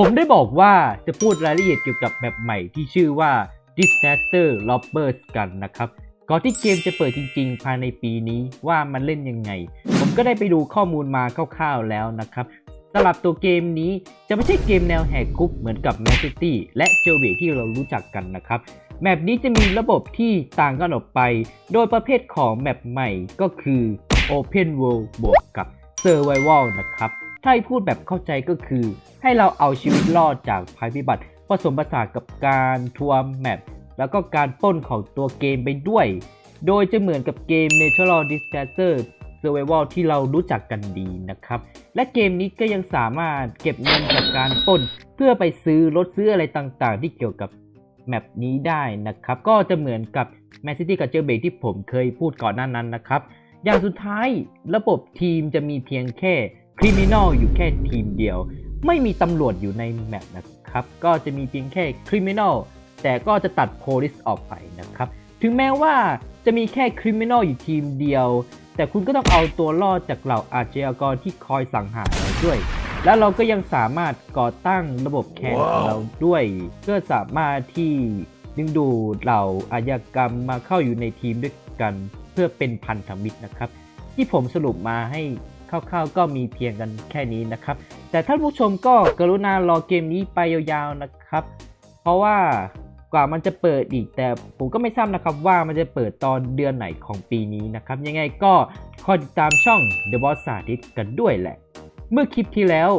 ผมได้บอกว่าจะพูดรายละเอียดเกี่ยวกับแบบใหม่ที่ชื่อว่า Disaster Robbers กันนะครับก่อนที่เกมจะเปิดจริงๆ ภายในปีนี้ว่ามันเล่นยังไง ผมก็ได้ไปดูข้อมูลมาคร่าวๆแล้วนะครับสำหรับตัวเกมนี้จะไม่ใช่เกมแนวแหกคุกเหมือนกับ m a n City และ j o b e ที่เรารู้จักกันนะครับแมปนี้จะมีระบบที่ต่างกันออกไป โดยประเภทของแมปใหม่ก็คือ Open World บวกกับ Survival นะครับ ถ้าให้พูดแบบเข้าใจก็คือ ให้เราเอาชีวิตรอดจากภัยพิบัติผสมผสานกับการทัวร์แมปแล้วก็การป้นของตัวเกมไปด้วย โดยจะเหมือนกับเกม Natural Disaster Survival ที่เรารู้จักกันดีนะครับ และเกมนี้ก็ยังสามารถเก็บเงินจากการป้น เพื่อไปซื้อรถซื้ออะไรต่างๆ ที่เกี่ยวกับแมปนี้ได้นะครับ ก็จะเหมือนกับ Man City กับ j e r b a k ที่ผมเคยพูดก่อนหน้านั้นนะครับ อย่างสุดท้ายระบบทีมจะมีเพียงแค่ คริมิน a ลอยู่แค่ทีมเดียว ไม่มีตำรวจอยู่ในแมปนะครับ ก็จะมีเพียงแค่คริมิน a ลแต่ก็จะตัดโพลิสออกไปนะครับ ถึงแม้ว่าจะมีแค่คริมิน a ลอยู่ทีมเดียว แต่คุณก็ต้องเอาตัวรอดจากเหล่าอาชญากรที่คอยสังหารเราด้วย แล้วเราก็ยังสามารถก่อตั้งระบบแคนของเราด้วยเพื่อสามารถที่ดึงดูดเหล่าอาชญากรรมมาเข้าอยู่ในทีมด้วยกัน เพื่อเป็นพันธมิตรนะครับ ที่ผมสรุปมาให้ คร่าวๆก็มีเพียงกันแค่นี้นะครับ แต่ท่านผู้ชมก็กรุณารอเกมนี้ไปยาวๆนะครับ เพราะว่ากว่ามันจะเปิดอีกแต่ผมก็ไม่ทราบนะครับว่ามันจะเปิดตอนเดือนไหนของปีนี้นะครับ ยังไงก็คอยติดตามช่อง The Boss สาธิตกันด้วยแหละ เมื่อคลิปที่แล้ว